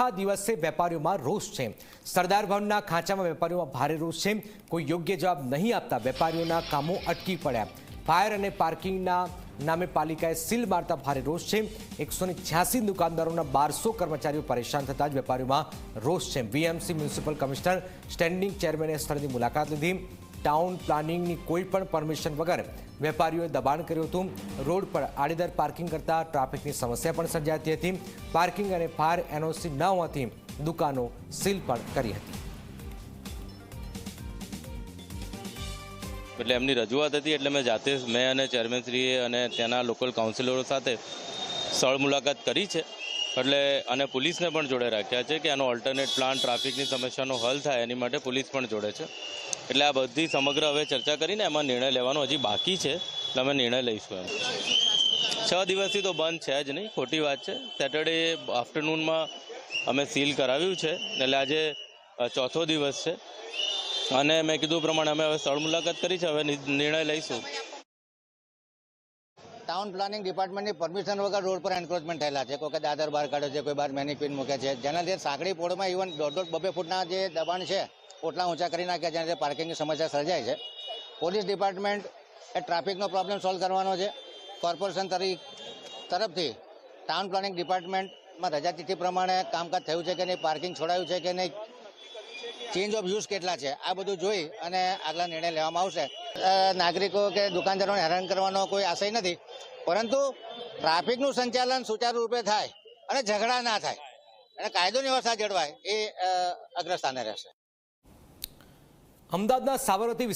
ચોથા દિવસે વેપારીઓમાં રોષ છે. સરદાર ભવનના ખાંચામાં વેપારીઓમાં ભારે રોષ છે. કોઈ યોગ્ય જવાબ નહીં આપતા વેપારીઓના કામો અટકી પડ્યા. ફાયર અને પાર્કિંગના નામે પાલિકાએ સીલ મારતા ભારે રોષ છે. એકસો છ્યાસી દુકાનદારોના બારસો કર્મચારીઓ પરેશાન થતા જ વેપારીઓમાં રોષ છે. વીએમસી મ્યુનિસિપલ કમિશનર, સ્ટેન્ડિંગ ચેરમેને સ્થળની મુલાકાત લીધી. ટાઉન પ્લાનિંગની કોઈ પણ પરમિશન વગર વેપારીઓએ દબાણ કર્યું હતું. રોડ પર આડેદર પાર્કિંગ કરતા ટ્રાફિકની સમસ્યા પણ સર્જાતી હતી. પાર્કિંગ અને ફાયર એનઓસી ન હોવાથી દુકાનો સીલ પણ કરી હતી. એટલે એમની રજૂઆત હતી, એટલે મેં જાતે મેં અને ચેરમેનશ્રીએ અને ત્યાંના લોકલ કાઉન્સિલરો સાથે સ્થળ મુલાકાત કરી છે. એટલે અને પોલીસને પણ જોડે રાખ્યા છે કે આનો ઓલ્ટરનેટ પ્લાન ટ્રાફિકની સમસ્યાનો હલ થાય, એની માટે પોલીસ પણ જોડે છે. એટલે આ બધી સમગ્ર હવે ચર્ચા કરીને એમાં નિર્ણય લેવાનો હજી બાકી છે, એટલે અમે નિર્ણય લઈશું એમ. છ દિવસથી તો બંધ છે જ નહીં, ખોટી વાત છે. સેટરડે આફ્ટરનૂનમાં અમે સીલ કરાવ્યું છે, એટલે આજે ચોથો દિવસ છે. અને મેં કીધું પ્રમાણે અમે હવે સ્થળ મુલાકાત કરી છે, હવે નિર્ણય લઈશું. ટાઉન પ્લાનિંગ ડિપાર્ટમેન્ટની પરમિશન વગર રોડ પર એન્ક્રોચમેન્ટ થયેલા છે. કોઈ દાદર બહાર કાઢે છે, કોઈ બહાર મેનિક્વિન મૂકે છે. જેના લીધે સાંકડી પોળમાં ઇવન દોઢ દોઢ બબે ફૂટના જે દબાણ છે, ઓટલા ઊંચા કરી નાખ્યા જેના લીધે પાર્કિંગની સમસ્યા સર્જાય છે. પોલીસ ડિપાર્ટમેન્ટ એ ટ્રાફિકનો પ્રોબ્લેમ સોલ્વ કરવાનો છે. કોર્પોરેશન તરી, તરફથી ટાઉન પ્લાનિંગ ડિપાર્ટમેન્ટમાં રજા તિથિ પ્રમાણે કામકાજ થયું છે કે નહીં? પાર્કિંગ છોડાયું છે કે નહીં? ચેન્જ ઓફ યુઝ કેટલા છે? આ બધું જોઈ અને આગલા નિર્ણય લેવામાં આવશે. નાગરિકો કે દુકાનદારોને હેરાન કરવાનો કોઈ આશય નથી, પરંતુ ટ્રાફિકનું સંચાલન સુચારુ રૂપે થાય અને ઝઘડા ના થાય અને કાયદોની વ્યવસ્થા જળવાય એ અગ્રસ્થાને રહેશે. અમદાવાદના સાબરમતી